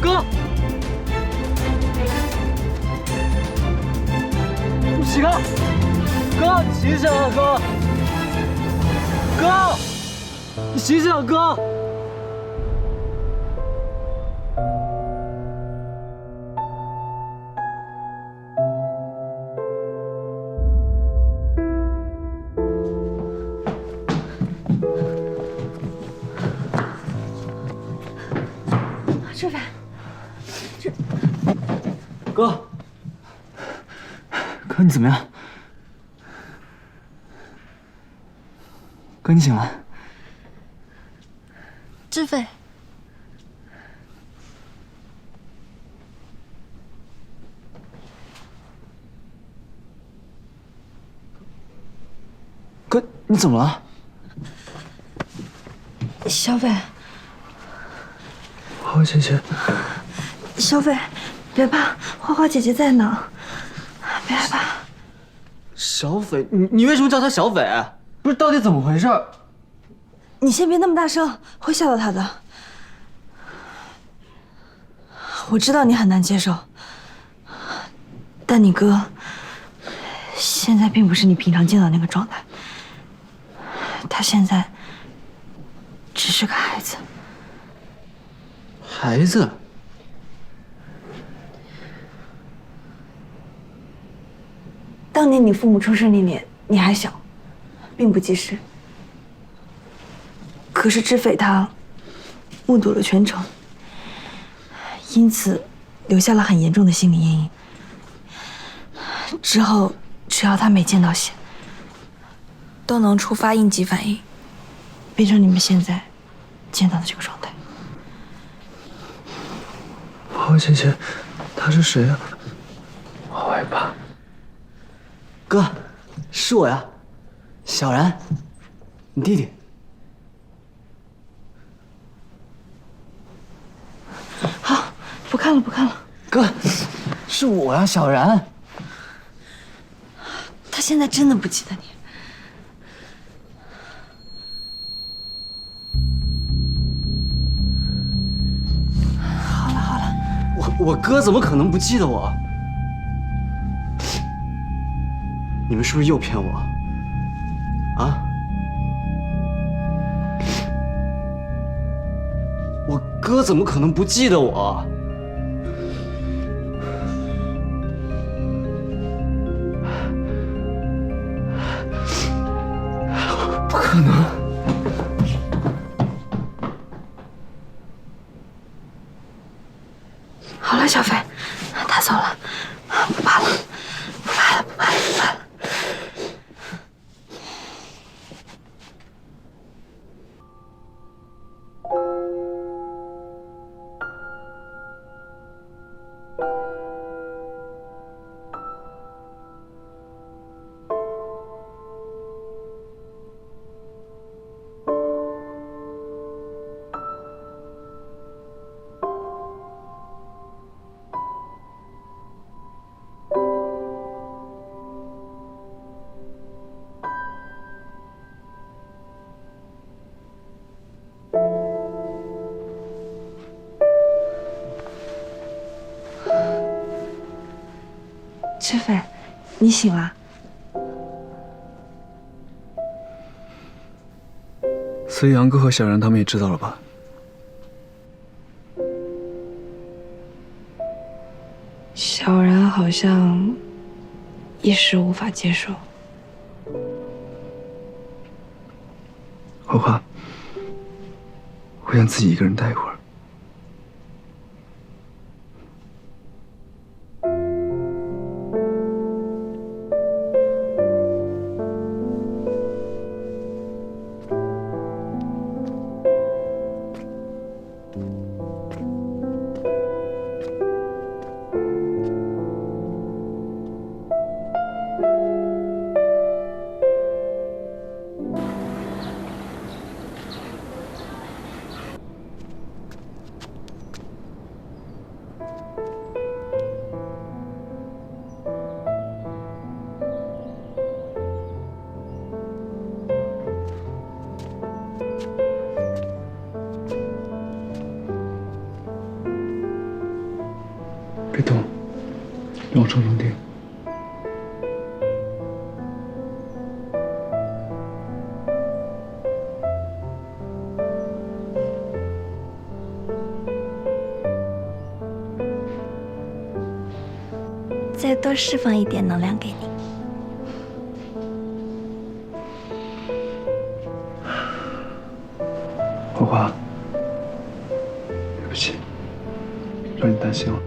哥，你起开！哥，醒醒啊，哥！哥，你醒醒啊，哥！吃饭伟，哥，哥你怎么样？哥你醒了？志飞，哥你怎么了？小伟，花花姐姐，小斐，别怕，花花姐姐在呢，别害怕。小斐，你你为什么叫她小斐？不是，到底怎么回事？你先别那么大声，会吓到她的。我知道你很难接受，但你哥现在并不是你平常见到那个状态，他现在只是个孩子。孩子？当年你父母出事那年，你还小，并不记事。可是知匪他目睹了全程，因此留下了很严重的心理阴影。之后，只要他每见到血，都能触发应急反应，变成你们现在见到的这个状态。花花姐姐，她是谁啊？我好害怕。哥，是我呀，小然，你弟弟。好，不看了，不看了。哥，是我呀，小然。他现在真的不记得你。好了好了，我我哥怎么可能不记得我？你们是不是又骗我？啊？我哥怎么可能不记得我？不可能！好了，小飞，他走了，不怕了，志飞，你醒了？所以杨哥和小然他们也知道了吧？小然好像一时无法接受。花花，我想自己一个人待一会儿。别动，让我上上天。再多释放一点能量给你。花花，对不起，让你担心了。